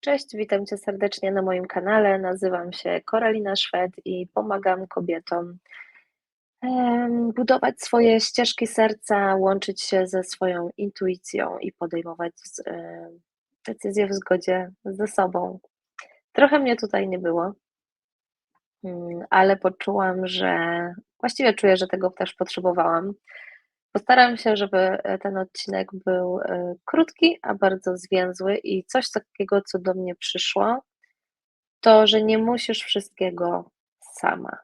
Cześć, witam Cię serdecznie na moim kanale. Nazywam się Koralina Szwed i pomagam kobietom budować swoje ścieżki serca, łączyć się ze swoją intuicją i podejmować em, decyzje w zgodzie ze sobą. Trochę mnie tutaj nie było, mm, ale poczułam, że właściwie czuję, że tego też potrzebowałam. Postaram się, żeby e, ten odcinek był e, krótki, a bardzo zwięzły i coś takiego, co do mnie przyszło, to, że nie musisz wszystkiego sama.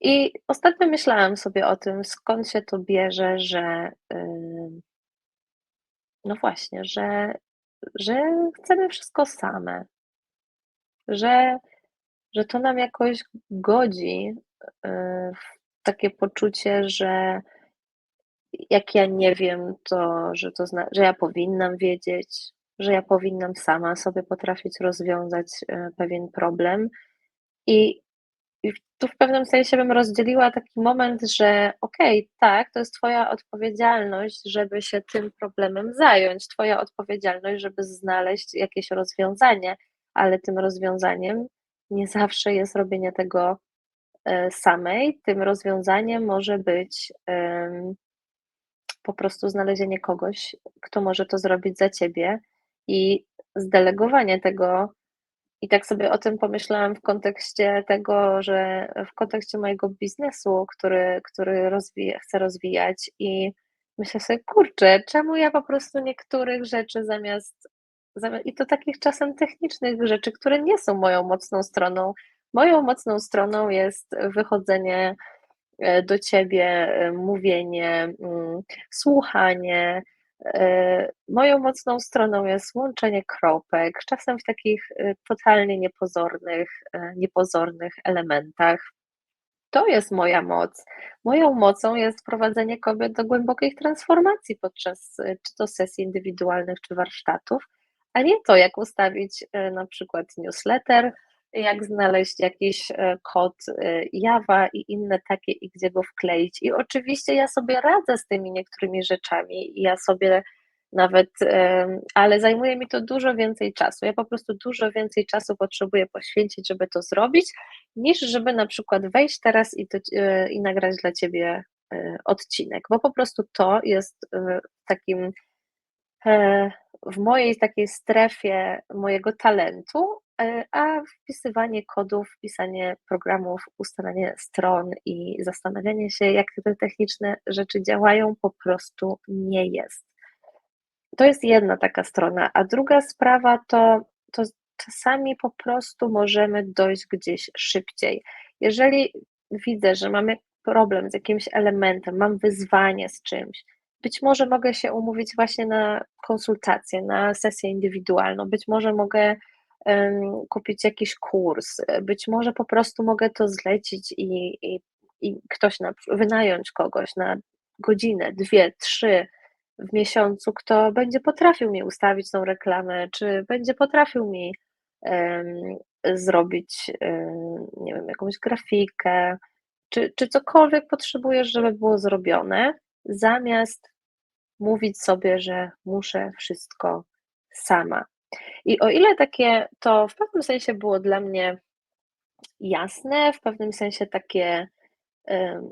I ostatnio myślałam sobie o tym, skąd się to bierze, że yy, no właśnie, że, że chcemy wszystko same, że, że to nam jakoś godzi yy, w takie poczucie, że jak ja nie wiem, to że, to zna, że ja powinnam wiedzieć, że ja powinnam sama sobie potrafić rozwiązać e, pewien problem. I, i tu w pewnym sensie bym rozdzieliła taki moment, że okej, okay, tak, to jest Twoja odpowiedzialność, żeby się tym problemem zająć, Twoja odpowiedzialność, żeby znaleźć jakieś rozwiązanie, ale tym rozwiązaniem nie zawsze jest robienie tego e, samej. Tym rozwiązaniem może być po prostu znalezienie kogoś, kto może to zrobić za ciebie i zdelegowanie tego. I tak sobie o tym pomyślałam w kontekście tego, że w kontekście mojego biznesu, który, który rozwija, chcę rozwijać i myślę sobie, kurczę, czemu ja po prostu niektórych rzeczy zamiast, zamiast i to takich czasem technicznych rzeczy, które nie są moją mocną stroną. Moją mocną stroną jest wychodzenie do ciebie, e, mówienie, mm, słuchanie. E, moją mocną stroną jest łączenie kropek, czasem w takich totalnie niepozornych, niepozornych elementach. To jest moja moc. Moją mocą jest prowadzenie kobiet do głębokiej transformacji podczas czy to sesji indywidualnych, czy warsztatów, a nie to, jak ustawić na przykład newsletter, jak znaleźć jakiś e, kod e, Java i inne takie i gdzie go wkleić. I oczywiście ja sobie radzę z tymi niektórymi rzeczami i ja sobie nawet, e, ale zajmuje mi to dużo więcej czasu. Ja po prostu dużo więcej czasu potrzebuję poświęcić, żeby to zrobić, niż żeby na przykład wejść teraz i, to, i nagrać dla ciebie odcinek, bo po prostu to jest takim w mojej takiej strefie mojego talentu, a wpisywanie kodów, pisanie programów, ustalanie stron i zastanawianie się, jak te techniczne rzeczy działają, po prostu nie jest. To jest jedna taka strona, a druga sprawa to, to czasami po prostu możemy dojść gdzieś szybciej. Jeżeli widzę, że mamy problem z jakimś elementem, mam wyzwanie z czymś, być może mogę się umówić właśnie na konsultację, na sesję indywidualną, być może mogę kupić jakiś kurs, być może po prostu mogę to zlecić i, i, i ktoś na, wynająć kogoś na godzinę, dwie, trzy w miesiącu, kto będzie potrafił mi ustawić tą reklamę, czy będzie potrafił mi um, zrobić, um, nie wiem, jakąś grafikę, czy, czy cokolwiek potrzebujesz, żeby było zrobione, zamiast mówić sobie, że muszę wszystko sama. I o ile takie to w pewnym sensie było dla mnie jasne, w pewnym sensie takie,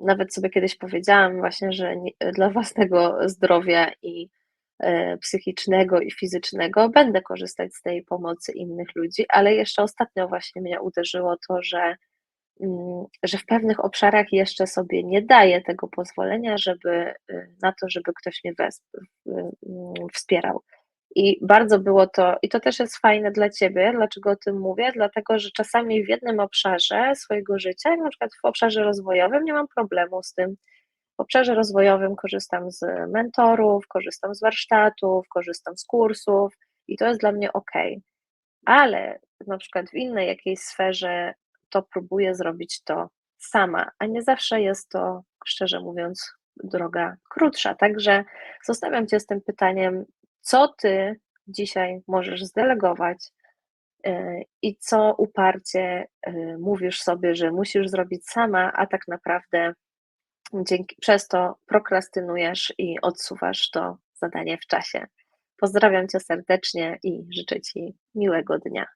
nawet sobie kiedyś powiedziałam właśnie, że dla własnego zdrowia i e, psychicznego i fizycznego będę korzystać z tej pomocy innych ludzi, ale jeszcze ostatnio właśnie mnie uderzyło to, że, mm, że w pewnych obszarach jeszcze sobie nie daję tego pozwolenia, żeby y, na to, żeby ktoś mnie mm, wspierał. I bardzo było to, i to też jest fajne dla ciebie. Dlaczego o tym mówię? Dlatego, że czasami w jednym obszarze swojego życia, na przykład w obszarze rozwojowym, nie mam problemu z tym. W obszarze rozwojowym korzystam z mentorów, korzystam z warsztatów, korzystam z kursów i to jest dla mnie ok. Ale na przykład w innej jakiejś sferze to próbuję zrobić to sama, a nie zawsze jest to, szczerze mówiąc, droga krótsza. Także zostawiam Cię z tym pytaniem, co ty dzisiaj możesz zdelegować e, i co uparcie e, mówisz sobie, że musisz zrobić sama, a tak naprawdę dzięki, przez to prokrastynujesz i odsuwasz to zadanie w czasie. Pozdrawiam cię serdecznie i życzę ci miłego dnia.